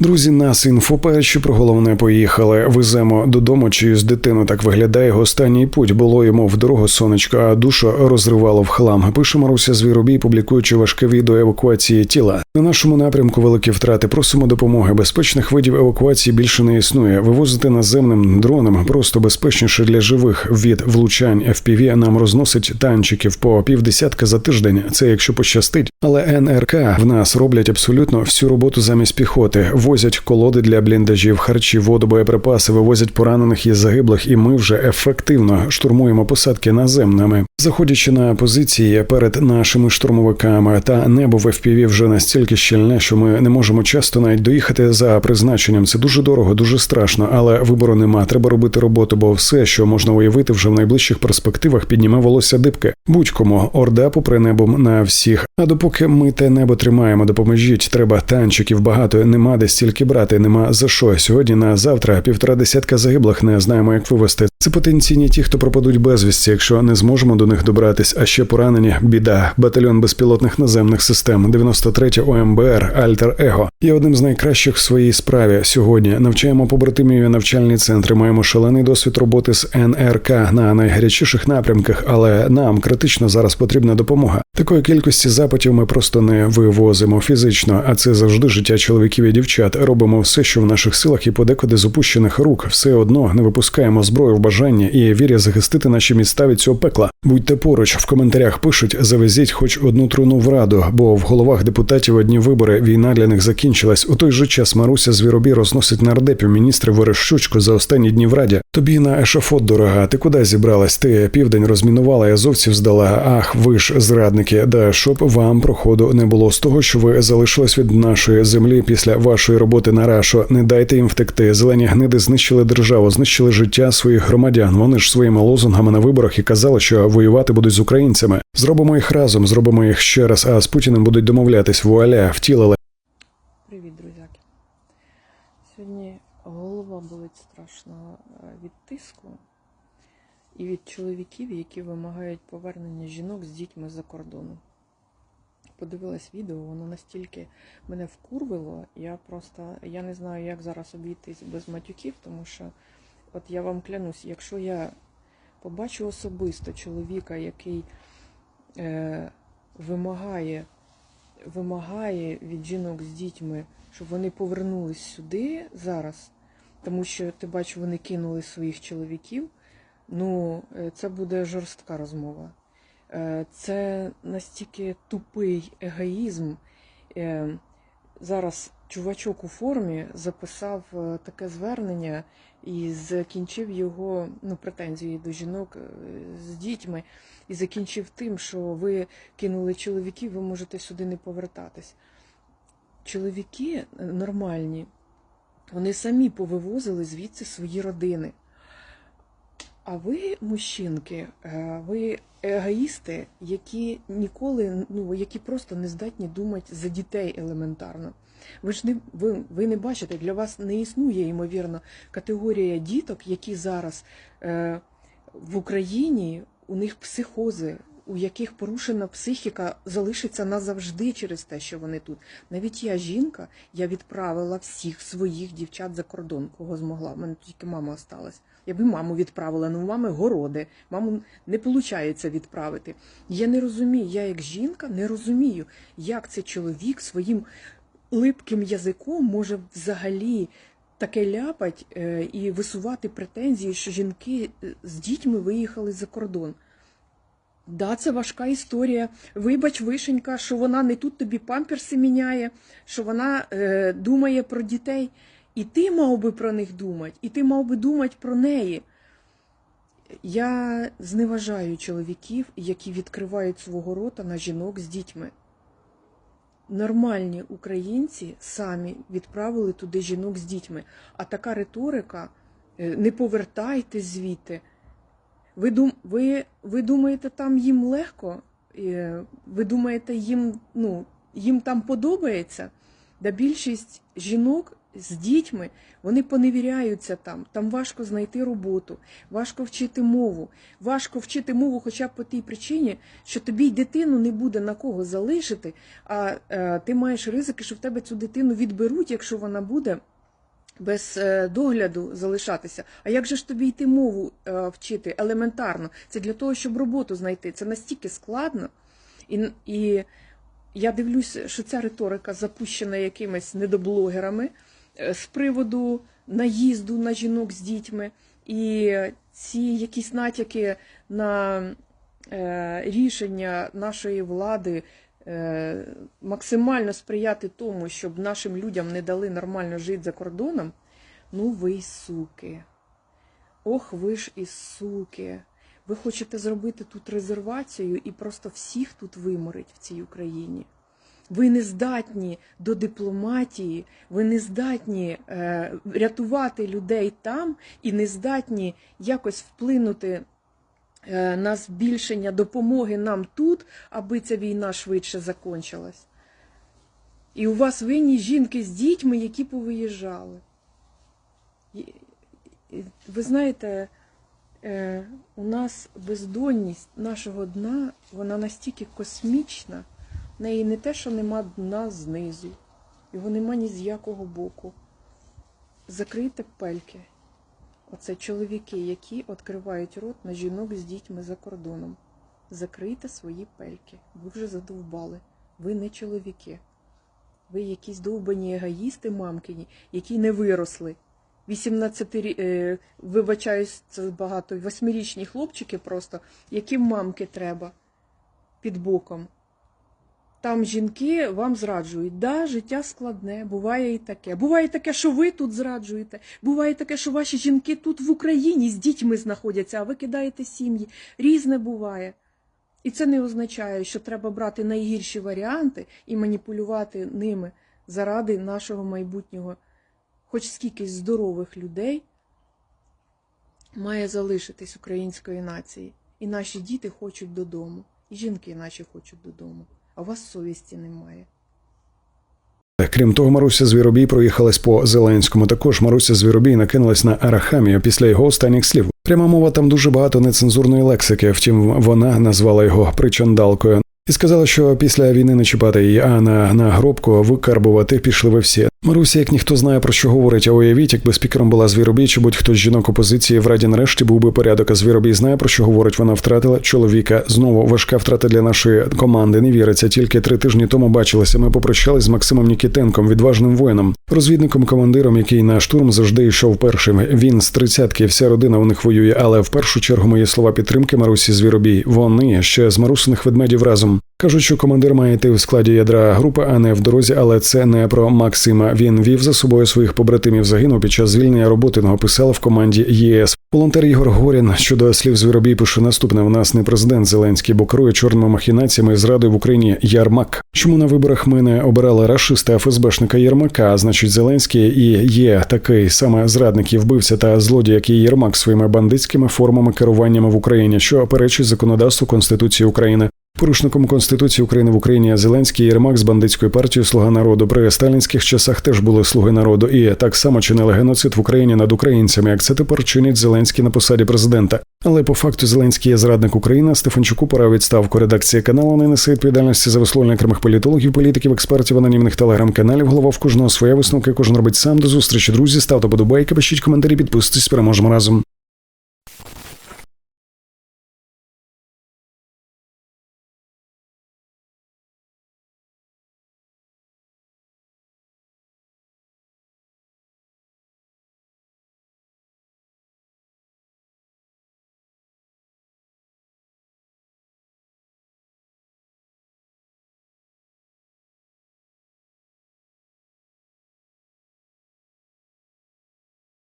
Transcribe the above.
Друзі, нас інфо перші про головне поїхали. Веземо додому чиюсь дитину. Так виглядає його останній путь. Було йому в дорогу сонечко, а душу розривало в хлам. Пише Маруся Звіробій, публікуючи важке відео евакуації тіла. На нашому напрямку великі втрати. Просимо допомоги. Безпечних видів евакуації більше не існує. Вивозити наземним дроном просто безпечніше для живих від влучань FPV нам розносить танчиків по півдесятка за тиждень. Це якщо пощастить. Але НРК в нас роблять абсолютно всю роботу замість піхоти. Возять колоди для бліндажів, харчі, воду, боєприпаси, вивозять поранених і загиблих, і ми вже ефективно штурмуємо посадки наземними. Заходячи на позиції перед нашими штурмовиками, та небо в FPV вже настільки щільне, що ми не можемо часто навіть доїхати за призначенням. Це дуже дорого, дуже страшно, але вибору нема. Треба робити роботу, бо все, що можна уявити вже в найближчих перспективах, підніме волосся дибки. Будь-кому орда попри небом на всіх. А допоки ми те небо тримаємо, допоможіть. Треба танчиків багато. Нема де стільки брати, нема за що. Сьогодні на завтра півтора десятка загиблих не знаємо, як вивести. Це потенційні ті, хто пропадуть безвісті, якщо не зможемо до них добратись. А ще поранені біда. Батальйон безпілотних наземних систем 93 ОМБР Альтер Его є одним з найкращих в своїй справі. Сьогодні навчаємо побратимів навчальні центри. Маємо шалений досвід роботи з НРК на найгарячіших напрямках, але нам критично зараз потрібна допомога. Такої кількості запитів ми просто не вивозимо фізично, а це завжди життя чоловіків і дівчат. Робимо все, що в наших силах, і подекуди з опущених рук все одно не випускаємо зброю в бажання і віря захистити наші міста від цього пекла. Будьте поруч в коментарях пишуть, завезіть хоч одну труну в раду, бо в головах депутатів одні вибори війна для них закінчилась. У той же час Маруся Звіробій розносить нардепів міністри Верещучку за останні дні в раді. Тобі на ешафот, дорога. Ти куди зібралась? Ти південь розмінувала, азовців здала. Ах, ви ж зрадники. Да щоб вам проходу не було з того, що ви залишились від нашої землі після вашої роботи на Рашо. Не дайте їм втекти. Зелені гниди знищили державу, знищили життя своїх громадян. Вони ж своїми лозунгами на виборах і казали, що воювати будуть з українцями. Зробимо їх разом, зробимо їх ще раз. А з Путіним будуть домовлятись. Вуаля, втілили. Привіт, друзяки. Сьогодні голова болить страшно е, від тиску і від чоловіків, які вимагають повернення жінок з дітьми за кордону. Подивилась відео, воно настільки мене вкурвило. Я просто я не знаю, як зараз обійтись без матюків, тому що, от я вам клянусь, якщо я побачу особисто чоловіка, який е, вимагає вимагає від жінок з дітьми, щоб вони повернулись сюди зараз, тому що ти бачиш, вони кинули своїх чоловіків. Ну, е, це буде жорстка розмова. Е, Це настільки тупий егоїзм. Е, Зараз чувачок у формі записав е, таке звернення і закінчив його ну, претензії до жінок з дітьми, і закінчив тим, що ви кинули чоловіків, ви можете сюди не повертатись. Чоловіки нормальні, вони самі повивозили звідси свої родини. А ви, мужчинки, е, ви егоїсти, які ніколи, ну які просто не здатні думати за дітей елементарно. Ви ж не ви, ви не бачите, для вас не існує ймовірно категорія діток, які зараз е, в Україні у них психози, у яких порушена психіка залишиться назавжди через те, що вони тут. Навіть я жінка, я відправила всіх своїх дівчат за кордон, кого змогла. У мене тільки мама осталась. Я би маму відправила, але у мами городи, маму не виходить відправити. Я не розумію, я як жінка не розумію, як цей чоловік своїм липким язиком може взагалі таке ляпать е, і висувати претензії, що жінки е, з дітьми виїхали за кордон. Да, це важка історія. Вибач, вишенька, що вона не тут тобі памперси міняє, що вона е, думає про дітей. І ти мав би про них думати, і ти мав би думати про неї. Я зневажаю чоловіків, які відкривають свого рота на жінок з дітьми. Нормальні українці самі відправили туди жінок з дітьми. А така риторика е, не повертайте звідти. Ви, дум, ви, ви думаєте, там їм легко? Е, Ви думаєте, їм, ну, їм там подобається? Да більшість жінок з дітьми, вони поневіряються там. Там важко знайти роботу, важко вчити мову. Важко вчити мову хоча б по тій причині, що тобі й дитину не буде на кого залишити, а е, ти маєш ризики, що в тебе цю дитину відберуть, якщо вона буде без е, догляду залишатися. А як же ж тобі йти мову е, вчити елементарно? Це для того, щоб роботу знайти. Це настільки складно. І, і я дивлюсь, що ця риторика запущена якимись недоблогерами е, з приводу наїзду на жінок з дітьми. І ці якісь натяки на рішення нашої влади максимально сприяти тому, щоб нашим людям не дали нормально жити за кордоном, ну ви й суки. Ох, ви ж і суки. Ви хочете зробити тут резервацію і просто всіх тут виморить в цій Україні. Ви не здатні до дипломатії, ви не здатні е, рятувати людей там і не здатні якось вплинути е, на збільшення допомоги нам тут, аби ця війна швидше закончилась. І у вас винні жінки з дітьми, які повиїжджали. Ви знаєте, е, у нас бездонність нашого дна, вона настільки космічна, в неї не те, що нема дна знизу, його нема ні з якого боку. Закрийте пельки. Оце чоловіки, які відкривають рот на жінок з дітьми за кордоном. Закрийте свої пельки. Ви вже задовбали. Ви не чоловіки. Ви якісь довбані егоїсти мамкині, які не виросли. 18 рі- е, вибачаюсь, це багато, восьмирічні хлопчики просто, яким мамки треба під боком. Там жінки вам зраджують. Да, життя складне, буває і таке. Буває таке, що ви тут зраджуєте. Буває таке, що ваші жінки тут в Україні з дітьми знаходяться, а ви кидаєте сім'ї. Різне буває. І це не означає, що треба брати найгірші варіанти і маніпулювати ними заради нашого майбутнього. Хоч скількись здорових людей має залишитись української нації. І наші діти хочуть додому, і жінки наші хочуть додому. А у вас совісті немає. Крім того, Маруся Звіробій проїхалась по Зеленському. Також Маруся Звіробій накинулась на Арахамію після його останніх слів. Пряма мова там дуже багато нецензурної лексики. Втім, вона назвала його причандалкою. І сказала, що після війни не чіпати її, а на нагробку викарбувати пішли ви всі. Маруся, як ніхто знає про що говорить, а уявіть, якби спікером була Звіробій, чи будь-хто з жінок опозиції в раді нарешті був би порядок. А Звіробій знає про що говорить. Вона втратила чоловіка. Знову важка втрата для нашої команди. Не віриться. Тільки три тижні тому бачилися. Ми попрощались з Максимом Нікітенком, відважним воїном, розвідником, командиром, який на штурм завжди йшов першим. Він з тридцятки, вся родина у них воює. Але в першу чергу мої слова підтримки Марусі Звіробій. Вони ще з марусиних ведмедів разом. Кажуть, що командир має йти в складі ядра групи, а не в дорозі, але це не про Максима. Він вів за собою своїх побратимів. Загинув під час звільнення роботиного писала в команді ЄС. Волонтер Ігор Горін щодо слів Звіробій пише наступне: в нас не президент Зеленський, бо керує чорними махінаціями і зрадою в Україні Ярмак. Чому на виборах ми не обирали рашиста ФСБшника Єрмака? Значить, Зеленський і є такий саме зрадник і вбивця та злодій, як і Єрмак своїми бандитськими формами керуваннями в Україні, що перечить законодавству Конституції України. Порушником Конституції України в Україні Зеленський Єрмак з бандитською партією Слуга народу при сталінських часах теж були слуги народу, і так само чинили геноцид в Україні над українцями, як це тепер чинить Зеленський на посаді президента. Але по факту Зеленський є зрадник України. Стефанчуку пора відставку. Редакція каналу не несе відповідальності за висловлення окремих політологів, політиків, експертів, анонімних телеграм-каналів. Голова в кожного своя висновка. Кожен робить сам до зустрічі. Друзі, ставте подобайки, пишіть коментарі, підписуйтесь. Переможемо разом.